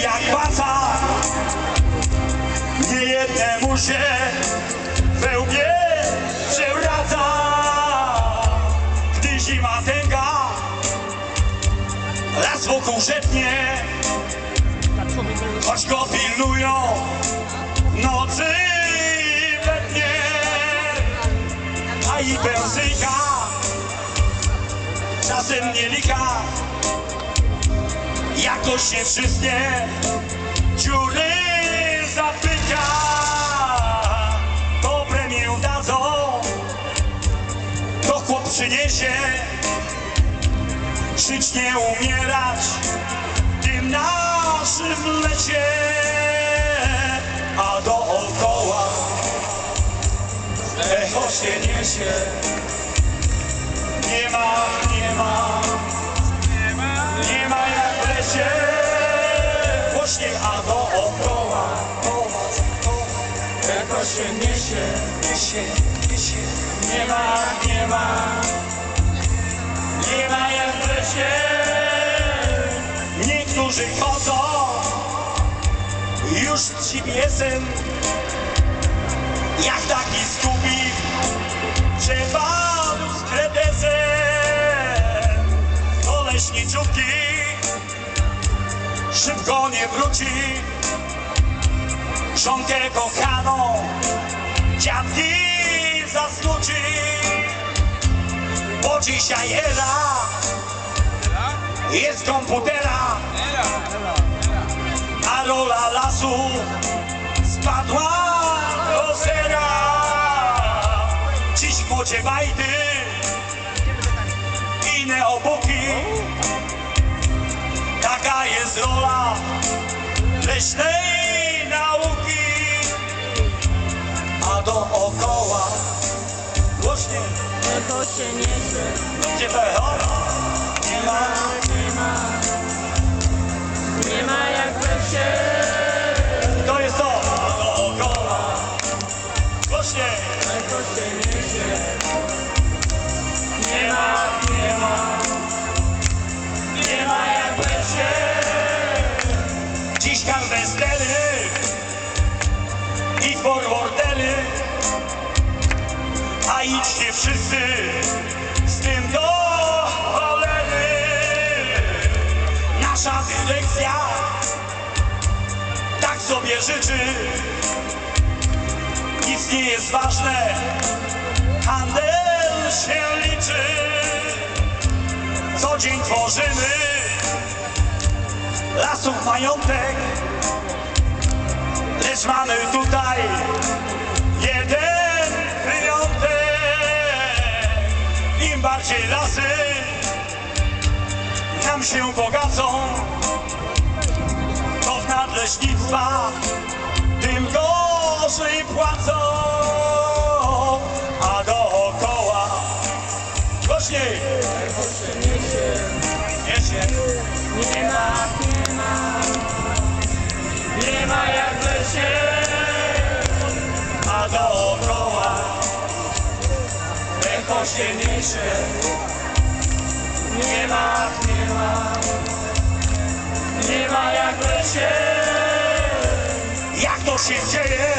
jak baca Nie jednemu się we łbie przewraca Gdy zima tęga Las wokół szepnie. Choć go pilnują nocy we dnie. A i benzyjka czasem nie lika Jakoś się wszystkie dziury zapyka To premię dadzą To chłop przyniesie. Żyć nie umierać tym naszym lecie. A dookoła Echo się niesie. Nie ma, nie ma Się niesie, niesie, niesie. Nie ma, nie ma. Nie ma jak w lesie Niektórzy chodzą. Już z GPS-em Jak taki skubik Przepadł z kretesem do leśniczówki Szybko nie wróci Żonkę kochaną Dziadki zasmuci Bo dzisiaj era Jest komputera A rola lasu Spadła do zera. Dziś w modzie bajdy inne oboki Taka jest rola leśnej nauki Echo się niesie, gdzie to A idźcie wszyscy Z tym do cholery. Nasza dyrekcja Tak sobie życzy. Nic nie jest ważne Handel się liczy. Co dzień tworzymy Lasów majątek Lecz mamy tutaj Się bogacą. To w nadleśnictwa Tym gorzej płacą. A dookoła Głośniej się niesie, nie ma, nie ma, Nie ma jak lesie A dookoła Echo się niesie Nie ma, nie ma. Nie ma jak w lesie Jak to się dzieje?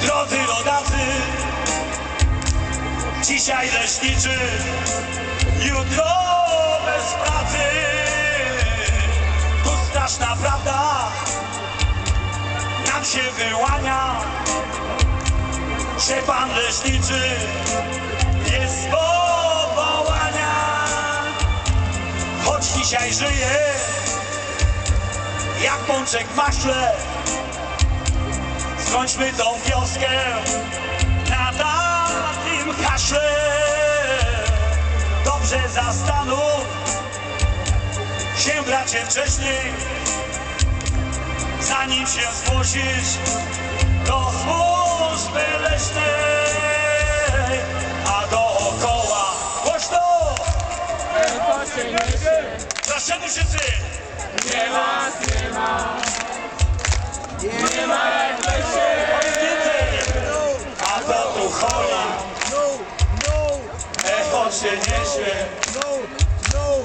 Drodzy rodacy Dzisiaj leśniczy Jutro bez pracy. Tu straszna prawda. Nam się wyłania Że pan leśniczy Jest z dzisiaj żyje Jak pączek w maśle. Skończmy tą wioskę Na takim haśle. Dobrze zastanów się bracie wcześniej Zanim się zgłosisz do służby Zaszczęty wszyscy? Nie ma, nie ma, nie ma jak więcej. A to tu No, no, Echo się niesie. No, no,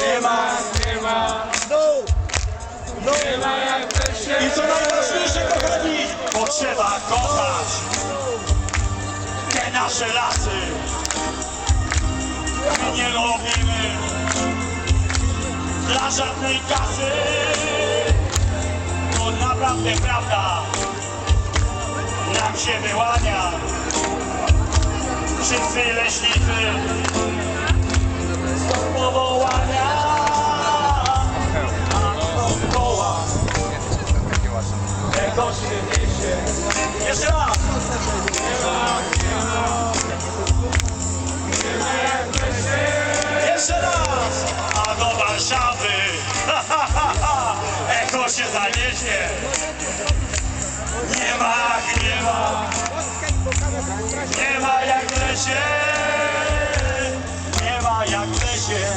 Nie ma. Nie ma, no, I co najważniejsze, kochani, potrzeba kochać. Te nasze lasy. My nie robimy dla żadnej kasy. To naprawdę prawda. Nam się wyłania. Wszyscy leśnicy są powołania. A dookoła tego się niesie. Jeszcze raz.